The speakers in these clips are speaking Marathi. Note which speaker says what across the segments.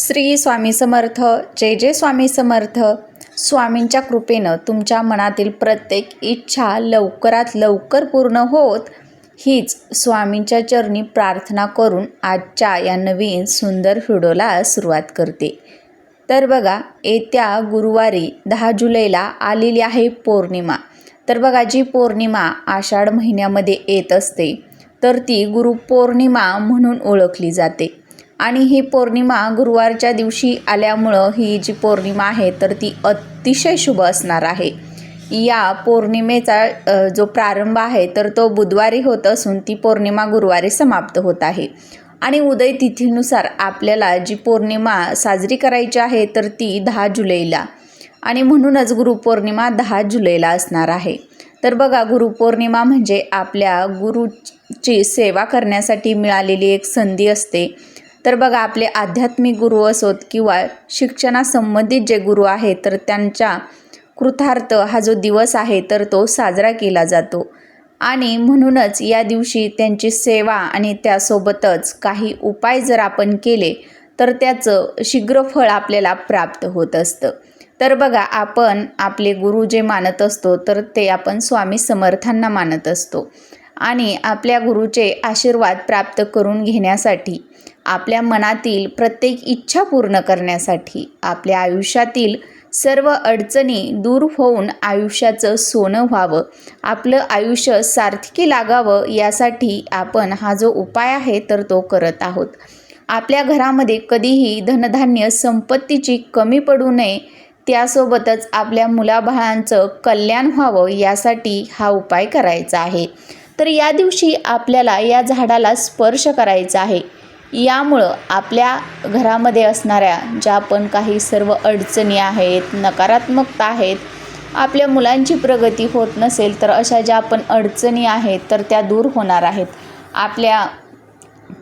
Speaker 1: श्री स्वामी समर्थ जय जय स्वामी समर्थ. स्वामींच्या कृपेनं तुमच्या मनातील प्रत्येक इच्छा लवकरात लवकर पूर्ण होत. हीच स्वामींच्या चरणी प्रार्थना करून आजच्या या नवीन सुंदर व्हिडिओला सुरुवात करते. तर बघा येत्या गुरुवारी दहा जुलैला आलेली आहे पौर्णिमा. तर बघा जी पौर्णिमा आषाढ महिन्यामध्ये येत असते तर ती गुरुपौर्णिमा म्हणून ओळखली जाते. आणि ही पौर्णिमा गुरुवारच्या दिवशी आल्यामुळं ही जी पौर्णिमा आहे तर ती अतिशय शुभ असणार आहे. या पौर्णिमेचा जो प्रारंभ आहे तर तो बुधवारी होत असून ती पौर्णिमा गुरुवारी समाप्त होत आहे. आणि उदय तिथीनुसार आपल्याला जी पौर्णिमा साजरी करायची आहे तर ती दहा जुलैला. आणि म्हणूनच गुरुपौर्णिमा दहा जुलैला असणार आहे. तर बघा गुरुपौर्णिमा म्हणजे आपल्या गुरुची सेवा करण्यासाठी मिळालेली एक संधी असते. तर बघा आपले आध्यात्मिक गुरु असोत किंवा शिक्षणासंबंधित जे गुरु आहेत तर त्यांच्या कृतार्थ हा जो दिवस आहे तर तो साजरा केला जातो. आणि म्हणूनच या दिवशी त्यांची सेवा आणि त्यासोबतच काही उपाय जर आपण केले तर त्याचं शीघ्र फळ आपल्याला प्राप्त होत असतं. तर बघा आपण आपले गुरु जे मानत असतो तर ते आपण स्वामी समर्थांना मानत असतो. आणि आपल्या गुरुचे आशीर्वाद प्राप्त करून घेण्यासाठी आपल्या मनातील प्रत्येक इच्छा पूर्ण करण्यासाठी आपल्या आयुष्यातील सर्व अडचणी दूर होऊन आयुष्याचं सोनं व्हावं आपलं आयुष्य सार्थकी लागावं यासाठी आपण हा जो उपाय आहे तर तो करत आहोत. आपल्या घरामध्ये कधीही धनधान्य संपत्तीची कमी पडू नये त्यासोबतच आपल्या मुलाबाळांचं कल्याण व्हावं यासाठी हा उपाय करायचा आहे. तर या दिवशी आपल्याला या झाडाला स्पर्श करायचा आहे. यामुळं आपल्या घरामध्ये असणाऱ्या ज्या पण काही सर्व अडचणी आहेत नकारात्मकता आहेत आपल्या मुलांची प्रगती होत नसेल तर अशा ज्या पण अडचणी आहेत तर त्या दूर होणार आहेत. आपल्या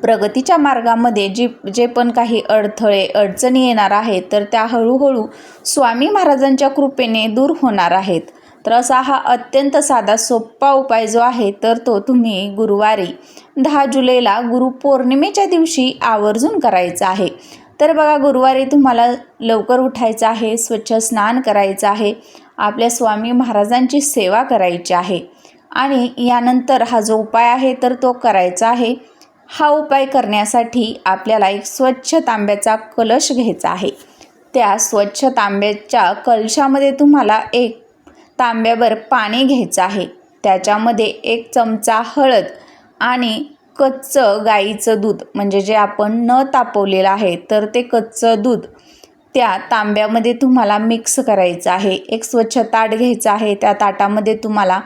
Speaker 1: प्रगतीच्या मार्गामध्ये जी जे पण काही अडथळे अडचणी येणार आहेत तर त्या हळूहळू स्वामी महाराजांच्या कृपेने दूर होणार आहेत. तर असा हा अत्यंत साधा सोपा उपाय जो आहे तर तो तुम्ही गुरुवारी दहा जुलैला गुरुपौर्णिमेच्या दिवशी आवर्जून करायचा आहे. तर बघा गुरुवारी तुम्हाला लवकर उठायचं आहे स्वच्छ स्नान करायचं आहे आपल्या स्वामी महाराजांची सेवा करायची आहे. आणि यानंतर हा जो उपाय आहे तर तो करायचा आहे. हा उपाय करण्यासाठी आपल्याला एक स्वच्छ तांब्याचा कलश घ्यायचा आहे. त्या स्वच्छ तांब्याच्या कलशामध्ये तुम्हाला एक तांब्यावर पाणी घ्यायचं आहे. त्याच्यामध्ये एक चमचा हळद आणि कच्चं गाईचं दूध म्हणजे जे आपण न तापवलेलं आहे तर ते कच्चं दूध त्या तांब्यामध्ये तुम्हाला मिक्स करायचं आहे. एक स्वच्छ ताट घ्यायचं आहे. त्या ताटामध्ये तुम्हाला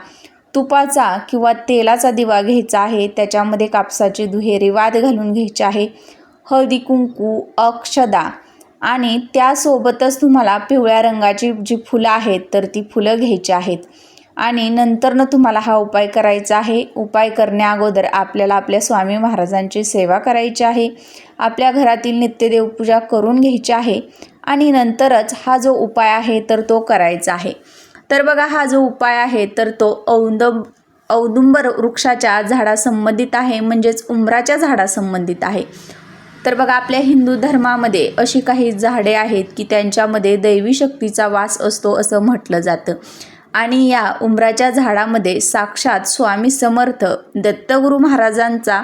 Speaker 1: तुपाचा किंवा तेलाचा दिवा घ्यायचा आहे. त्याच्यामध्ये कापसाची दुहेरी वाद घालून घ्यायची आहे. हळदी कुंकू अक्षदा आणि त्यासोबतच तुम्हाला पिवळ्या रंगाची जी फुलं आहेत तर ती फुलं घ्यायची आहेत. आणि नंतरनं तुम्हाला हा उपाय करायचा आहे. उपाय करण्या आपल्याला आपल्या स्वामी महाराजांची सेवा करायची आहे. आपल्या घरातील नित्यदेव पूजा करून घ्यायची आहे. आणि नंतरच हा जो उपाय आहे तर तो करायचा आहे. तर बघा हा जो उपाय आहे तर तो औंद औदुंबर वृक्षाच्या झाडासंबंधित आहे. म्हणजेच उंबराच्या झाडासंबंधित आहे. तर बघा आपल्या हिंदू धर्मामध्ये अशी काही झाडे आहेत की त्यांच्यामध्ये दैवी शक्तीचा वास असतो असं म्हटलं जातं. आणि या उंबराच्या झाडामध्ये साक्षात स्वामी समर्थ दत्तगुरू महाराजांचा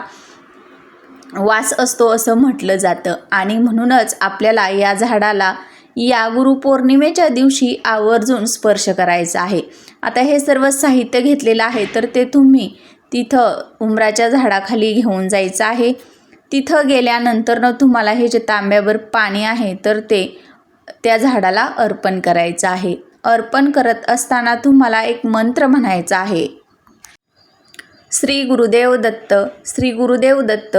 Speaker 1: वास असतो असं म्हटलं जातं. आणि म्हणूनच आपल्याला या झाडाला या गुरुपौर्णिमेच्या दिवशी आवर्जून स्पर्श करायचा आहे. आता हे सर्व साहित्य घेतलेलं आहे तर ते तुम्ही तिथं उंबराच्या झाडाखाली घेऊन जायचं आहे. तिथं गेल्यानंतरनं तुम्हाला हे जे तांब्यावर पाणी आहे तर ते त्या झाडाला अर्पण करायचं आहे. अर्पण करत असताना तुम्हाला एक मंत्र म्हणायचा आहे. श्री गुरुदेव दत्त श्री गुरुदेव दत्त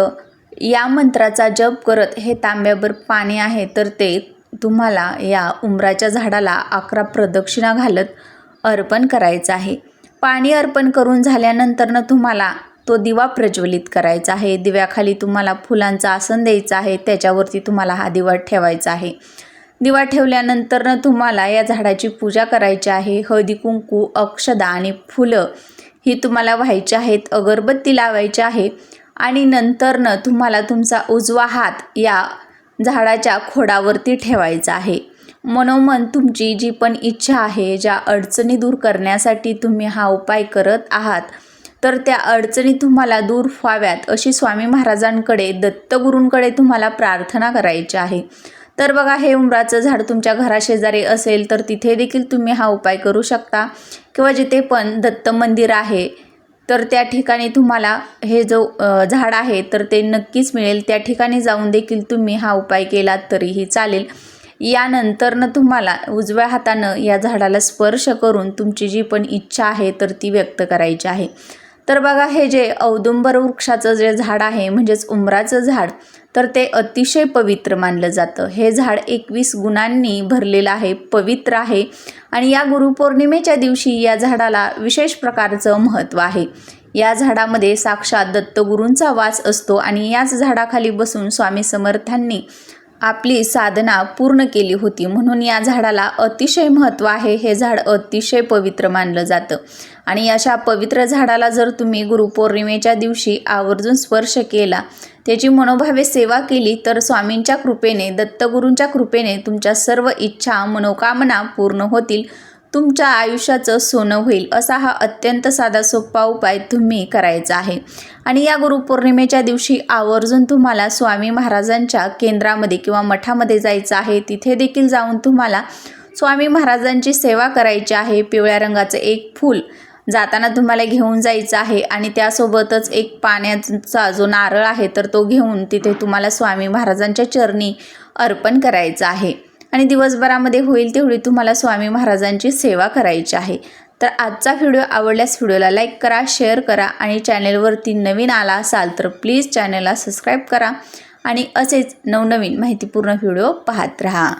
Speaker 1: या मंत्राचा जप करत हे तांब्यावर पाणी आहे तर ते तुम्हाला या उंबराच्या झाडाला अकरा प्रदक्षिणा घालत अर्पण करायचं आहे. पाणी अर्पण करून झाल्यानंतरनं तुम्हाला तो दिवा प्रज्वलित करायचा आहे. दिव्याखाली तुम्हाला फुलांचं आसन द्यायचं आहे. त्याच्यावरती तुम्हाला हा दिवा ठेवायचा आहे. दिवा ठेवल्यानंतरनं तुम्हाला या झाडाची पूजा करायची आहे. हळदी कुंकू अक्षदा आणि फुलं ही तुम्हाला व्हायची आहेत. अगरबत्ती लावायची आहे. आणि नंतरनं तुम्हाला तुमचा उजवा हात या झाडाच्या खोडावरती ठेवायचा आहे. मनोमन तुमची जी पण इच्छा आहे ज्या अडचणी दूर करण्यासाठी तुम्ही हा उपाय करत आहात तर त्या अडचणी तुम्हाला दूर व्हाव्यात अशी स्वामी महाराजांकडे दत्तगुरूंकडे तुम्हाला प्रार्थना करायची आहे. तर बघा हे उमराचं झाड तुमच्या घराशेजारी असेल तर तिथे देखील तुम्ही हा उपाय करू शकता. किंवा जिथे पण दत्त मंदिर आहे तर त्या ठिकाणी तुम्हाला हे जो झाड आहे तर ते नक्कीच मिळेल. त्या ठिकाणी जाऊन देखील तुम्ही हा उपाय केलात तरीही चालेल. यानंतरनं तुम्हाला उजव्या हातानं या झाडाला स्पर्श करून तुमची जी पण इच्छा आहे तर ती व्यक्त करायची आहे. तर बघा हे जे औदुंबर वृक्षाचं जे झाड आहे म्हणजेच उमराचं झाड तर ते अतिशय पवित्र मानलं जातं. हे झाड एकवीस गुणांनी भरलेलं आहे पवित्र आहे आणि या गुरुपौर्णिमेच्या दिवशी या झाडाला विशेष प्रकारचं महत्त्व आहे. या झाडामध्ये साक्षात दत्तगुरूंचा वास असतो आणि याच झाडाखाली बसून स्वामी समर्थांनी आपली साधना पूर्ण केली होती. म्हणून या झाडाला अतिशय महत्त्व आहे. हे झाड अतिशय पवित्र मानलं जातं. आणि अशा पवित्र झाडाला जर तुम्ही गुरुपौर्णिमेच्या दिवशी आवर्जून स्पर्श केला त्याची मनोभावे सेवा केली तर स्वामींच्या कृपेने दत्तगुरूंच्या कृपेने तुमच्या सर्व इच्छा मनोकामना पूर्ण होतील. तुमच्या आयुष्याचं सोनं होईल असा हा अत्यंत साधा सोपा उपाय तुम्ही करायचा आहे. आणि या गुरुपौर्णिमेच्या दिवशी आवर्जून तुम्हाला स्वामी महाराजांच्या केंद्रामध्ये किंवा मठामध्ये जायचं आहे. तिथे देखील जाऊन तुम्हाला स्वामी महाराजांची सेवा करायची आहे. पिवळ्या रंगाचं एक फूल जाताना तुम्हाला घेऊन जायचं आहे आणि त्यासोबतच एक पाण्याचा जो नारळ आहे तर तो घेऊन तिथे तुम्हाला स्वामी महाराजांच्या चरणी अर्पण करायचं आहे. आणि दिवसभरामध्ये होईल तेवढी तुम्हाला स्वामी महाराजांची सेवा करायची आहे. तर आजचा व्हिडिओ आवडल्यास व्हिडिओला लाईक करा शेअर करा आणि चॅनेलवरती नवीन आला असाल तर प्लीज चॅनलला सबस्क्राईब करा आणि असेच नवनवीन माहितीपूर्ण व्हिडिओ पाहत राहा.